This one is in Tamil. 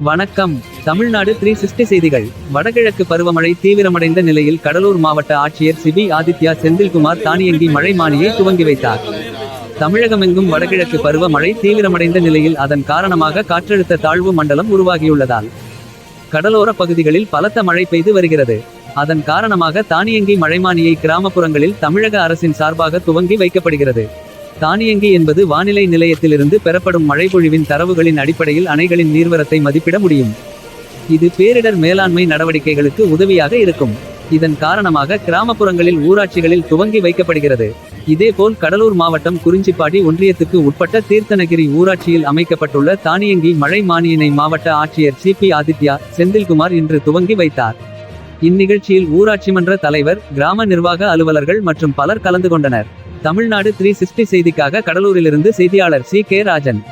வணக்கம். தமிழ்நாடு த்ரீ சிக்ஸ்டி செய்திகள். வடகிழக்கு பருவமழை தீவிரமடைந்த நிலையில் கடலூர் மாவட்ட ஆட்சியர் சிபி ஆதித்யா செந்தில்குமார் தானியங்கி மழை மானியை துவங்கி வைத்தார். தமிழகமெங்கும் வடகிழக்கு பருவமழை தீவிரமடைந்த நிலையில் அதன் காரணமாக காற்றழுத்த தாழ்வு மண்டலம் உருவாகியுள்ளதால். கடலோர பகுதிகளில் பலத்த மழை பெய்து வருகிறது. அதன் காரணமாக தானியங்கி மழைமானியை கிராமப்புறங்களில் தமிழக அரசின் சார்பாக துவங்கி வைக்கப்படுகிறது. தானியங்கி என்பது வானிலை நிலையத்திலிருந்து பெறப்படும் மழைப்பொழிவின் தரவுகளின் அடிப்படையில் அணைகளின் நீர்வரத்தை மதிப்பிட முடியும். இது பேரிடர் மேலாண்மை நடவடிக்கைகளுக்கு உதவியாக இருக்கும். இதன் காரணமாக கிராமப்புறங்களில் ஊராட்சிகளில் துவங்கி வைக்கப்படுகிறது. இதேபோல் கடலூர் மாவட்டம் குறிஞ்சிப்பாடி ஒன்றியத்துக்கு உட்பட்ட தீர்த்தனகிரி ஊராட்சியில் அமைக்கப்பட்டுள்ள தானியங்கி மழை மானியினை மாவட்ட ஆட்சியர் சிபி ஆதித்யா செந்தில்குமார் இன்று துவங்கி வைத்தார். இந்நிகழ்ச்சியில் ஊராட்சி மன்ற தலைவர் கிராம நிர்வாக அலுவலர்கள் மற்றும் பலர் கலந்து கொண்டனர். தமிழ்நாடு த்ரீ சிக்ஸ்டி செய்திக்காக கடலூரிலிருந்து செய்தியாளர் சி கே ராஜன்.